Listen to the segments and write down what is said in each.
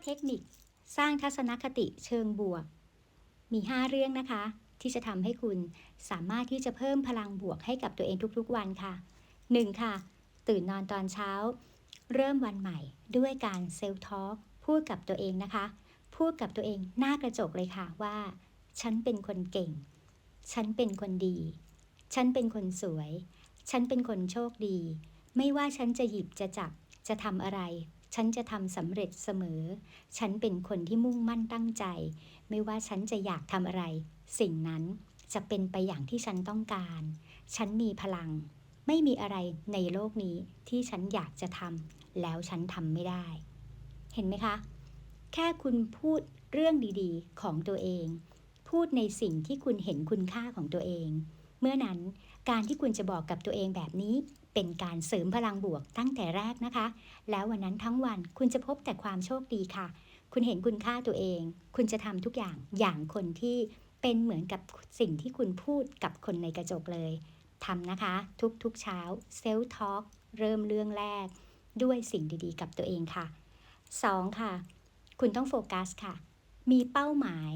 5 เทคนิค สร้างทัศนคติเชิงบวก มี 5 เรื่องนะคะ ที่จะทำให้คุณสามารถที่จะเพิ่มพลังบวกให้กับตัวเองทุกๆวันค่ะ 1. ค่ะ ตื่นนอนตอนเช้า เริ่มวันใหม่ ด้วยการเซลทอล์กพูดกับตัวเองนะคะ พูดกับตัวเองหน้ากระจกเลยค่ะว่า ฉันเป็นคนเก่ง ฉันเป็นคนดี ฉันเป็นคนสวย ฉันเป็นคนโชคดี ไม่ว่าฉันจะหยิบจะจับจะทำอะไร ฉันจะทำสำเร็จเสมอ ฉันเป็นคนที่มุ่งมั่นตั้งใจ ไม่ว่าฉันจะอยากทำอะไร สิ่งนั้นจะเป็นไปอย่างที่ฉันต้องการ ฉันมีพลัง ไม่มีอะไรในโลกนี้ที่ฉันอยากจะทำแล้วฉันทำไม่ได้ เห็นไหมคะ แค่คุณพูดเรื่องดีๆ ของตัวเอง พูดในสิ่งที่คุณเห็นคุณค่าของตัวเอง เมื่อนั้นการที่คุณจะบอกกับตัวเองแบบนี้ เป็นการเสริมพลังบวกตั้งแต่แรกนะคะ แล้ววันนั้นทั้งวันคุณจะพบแต่ความโชคดีค่ะ คุณเห็นคุณค่าตัวเอง คุณจะทำทุกอย่างอย่างคนที่เป็นเหมือนกับสิ่งที่คุณพูดกับคนในกระจกเลยทำนะคะ ทุกๆเช้าเซลทอล์กเริ่มเรื่องแรก ด้วยสิ่งดีๆ กับตัวเองค่ะ 2. ค่ะ คุณต้องโฟกัสค่ะ มีเป้าหมาย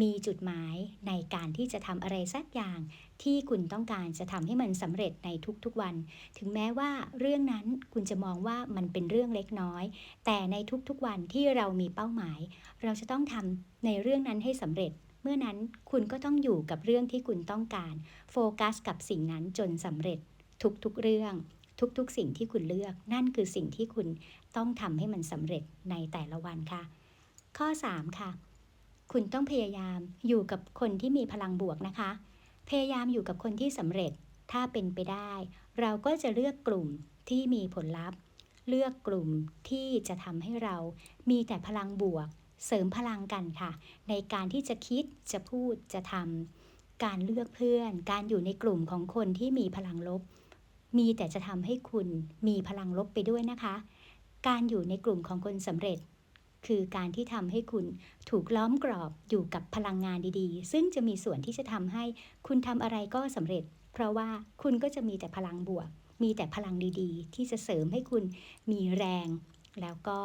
มีจุดหมายในการที่จะทำอะไรสักอย่าง ที่คุณต้องการจะทำให้มันสำเร็จในทุกๆวัน ถึงแม้ว่าเรื่องนั้นคุณจะมองว่ามันเป็นเรื่องเล็กน้อย แต่ในทุกๆวันที่เรามีเป้าหมาย เราจะต้องทำในเรื่องนั้นให้สำเร็จ เมื่อนั้นคุณก็ต้องอยู่กับเรื่องที่คุณต้องการ โฟกัสกับสิ่งนั้นจนสำเร็จทุกๆเรื่อง ทุกๆ สิ่งที่คุณเลือก นั่นคือสิ่งที่คุณต้องทำให้มันสำเร็จในแต่ละวันค่ะ ข้อ 3 ค่ะ คุณต้องพยายามอยู่กับคนที่มีพลังบวกนะคะ พยายามอยู่กับคนที่สำเร็จ ถ้าเป็นไปได้ เราก็จะเลือกกลุ่มที่มีผลลัพธ์ เลือกกลุ่มที่จะทำให้เรามีแต่พลังบวก เสริมพลังกันค่ะ ในการที่จะคิดจะพูดจะทำการเลือกเพื่อน การอยู่ในกลุ่มของคนที่มีพลังลบ มีแต่จะทำให้คุณมีพลังลบไปด้วยนะคะ การอยู่ในกลุ่มของคนสำเร็จ คือการที่ทำให้คุณถูกล้อมกรอบอยู่กับพลังงานดีๆ ซึ่งจะมีส่วนที่จะทำให้คุณทำอะไรก็สำเร็จ เพราะว่าคุณก็จะมีแต่พลังบวก มีแต่พลังดีๆ ที่จะเสริมให้คุณมีแรง แล้วก็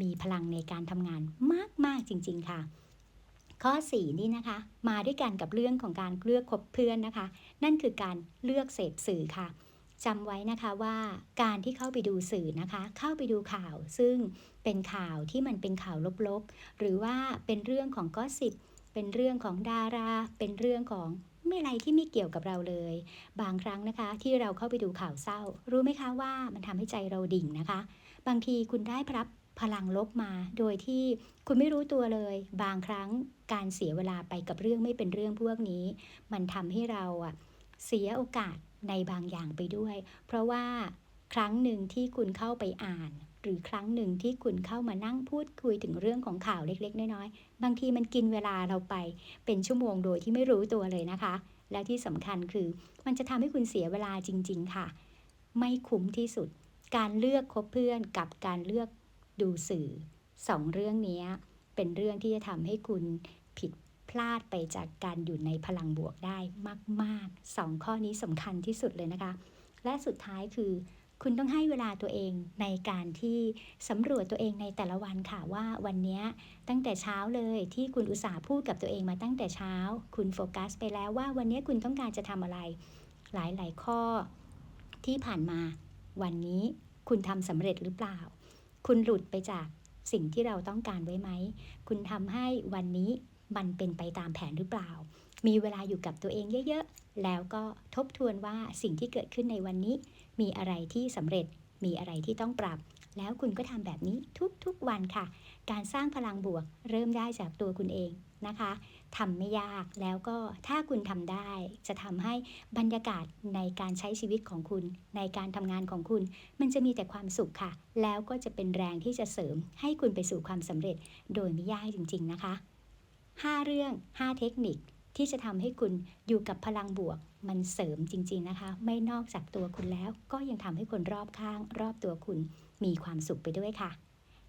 มีพลังในการทำงานมาก ๆ จริง ๆ ค่ะข้อ 4 นี่นะคะ มาด้วยกันกับเรื่องของการเลือกคบเพื่อนนะคะ นั่นคือการเลือกเสพสื่อค่ะ จำไว้นะคะว่าการที่เข้าไปดูสื่อนะคะ เข้าไปดูข่าวซึ่งเป็นข่าวที่มันเป็นข่าวลบๆ หรือว่าเป็นเรื่องของก็สิบเป็นเรื่องของดารา เป็นเรื่องของไม่อะไรที่ไม่เกี่ยวกับเราเลย บางครั้งนะคะ ที่เราเข้าไปดูข่าวเศร้า รู้ไหมคะว่ามันทำให้ใจเราดิ่งนะคะ บางทีคุณได้รับพลังลบมาโดยที่คุณไม่รู้ตัวเลย บางครั้งการเสียเวลาไปกับเรื่องไม่เป็นเรื่องพวกนี้ มันทำให้เราอะ เสียโอกาสในบางอย่างไปด้วย เพราะว่าครั้งหนึ่งที่คุณเข้าไปอ่าน หรือครั้งหนึ่งที่คุณเข้ามานั่งพูดคุยถึงเรื่องของข่าวเล็ก ๆ น้อยๆ บางทีมันกินเวลาเราไปเป็นชั่วโมงโดยที่ไม่รู้ตัวเลยนะคะ และที่สำคัญคือมันจะทำให้คุณเสียเวลาจริง ๆ ค่ะ ไม่คุ้มที่สุด การเลือกคบเพื่อนกับการเลือกดูสื่อสองเรื่องนี้เป็นเรื่องที่จะทำให้คุณผิด พลาดไปจากการอยู่ในพลังบวกได้มาก ๆ 2 ข้อนี้สำคัญที่สุดเลยนะคะ และสุดท้ายคือ คุณต้องให้เวลาตัวเองในการที่สำรวจตัวเองในแต่ละวันค่ะว่าวันนี้ตั้งแต่เช้าเลยที่คุณอุตส่าห์พูดกับตัวเองมาตั้งแต่เช้า คุณโฟกัสไปแล้วว่าวันนี้คุณต้องการจะทำอะไร หลาย ๆ ข้อที่ผ่านมา วันนี้คุณทำสำเร็จหรือเปล่า คุณหลุดไปจากสิ่งที่เราต้องการไว้ไหม คุณทำให้วันนี้ มันเป็นไปตามแผนหรือเปล่า มีเวลาอยู่กับตัวเองเยอะๆ แล้วก็ทบทวนว่าสิ่งที่เกิดขึ้นในวันนี้ มีอะไรที่สำเร็จ มีอะไรที่ต้องปรับ แล้วคุณก็ทำแบบนี้ทุกๆวันค่ะ การสร้างพลังบวกเริ่มได้จากตัวคุณเองนะคะทำไม่ยากแล้วก็ถ้าคุณทำได้ จะทำให้บรรยากาศในการใช้ชีวิตของคุณ ในการทำงานของคุณ มันจะมีแต่ความสุขค่ะ แล้วก็จะเป็นแรงที่จะเสริมให้คุณไปสู่ความสำเร็จ โดยไม่ยากจริง ๆ นะคะ 5 เรื่อง 5 เทคนิคที่จะทำให้คุณอยู่กับพลังบวก มันเสริมจริง ๆนะคะ ไม่นอกจากตัวคุณแล้ว ก็ยังทำให้คนรอบข้าง รอบตัวคุณมีความสุขไปด้วยค่ะ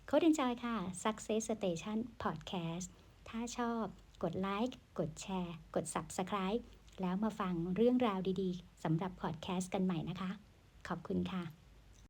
โค้ดเอนจอยค่ะ Success Station Podcast ถ้าชอบกดไลค์กดแชร์ กด Subscribe แล้วมาฟังเรื่องราวดีๆสำหรับพอดแคสต์กันใหม่นะคะ ขอบคุณค่ะ